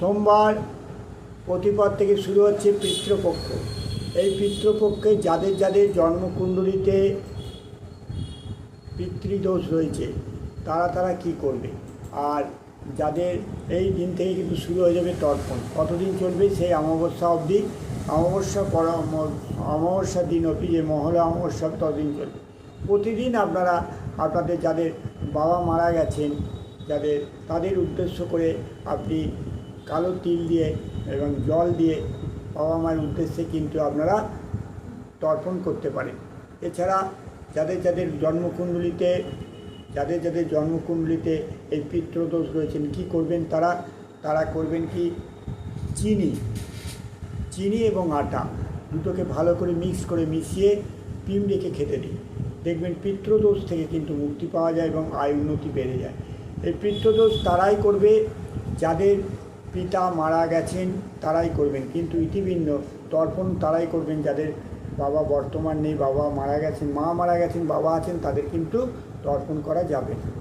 সোমবার প্রতিপদ থেকে শুরু হচ্ছে পিতৃপক্ষ। এই পিতৃপক্ষে যাদের যাদের জন্মকুণ্ডলিতে পিতৃদোষ রয়েছে, তারা তারা কি করবে? আর যাদের এই দিন থেকে কিন্তু শুরু হয়ে যাবে তর্পণ। কতদিন চলবে সেই অমাবস্যা অবধি? অমাবস্যা পর অমাবস্যা দিন অবধি যে মহলা অমাবস্যা ততদিন চলবে। প্রতিদিন আপনারা, আপনাদের যাদের বাবা মারা গেছেন, যাদের, তাদের উদ্দেশ্য করে আপনি কালো তিল দিয়ে এবং জল দিয়ে বাবা মায়ের উদ্দেশ্যে কিন্তু আপনারা তর্পণ করতে পারেন। এছাড়া যাদের যাদের জন্মকুণ্ডলিতে, যাদের যাদের জন্মকুণ্ডলিতে এই পিতৃদোষ রয়েছেন, কি করবেন তারা? তারা করবেন কি? চিনি চিনি এবং আটা দুটোকে ভালো করে মিক্স করে মিশিয়ে পিম রেখে খেতে দিন। দেখবেন পিতৃদোষ থেকে কিন্তু মুক্তি পাওয়া যায় এবং আয় উন্নতি বেড়ে যায়। এই পিতৃদোষ তারাই করবে যাদের পিতা মারা গেছেন, তারাই করবেন। কিন্তু ইতিভিন্ন তর্পণ তারাই করবেন যাদের বাবা বর্তমান নেই, বাবা মারা গেছেন, মা মারা গেছেন, বাবা আছেন, তাদের কিন্তু তর্পণ করা যাবে না।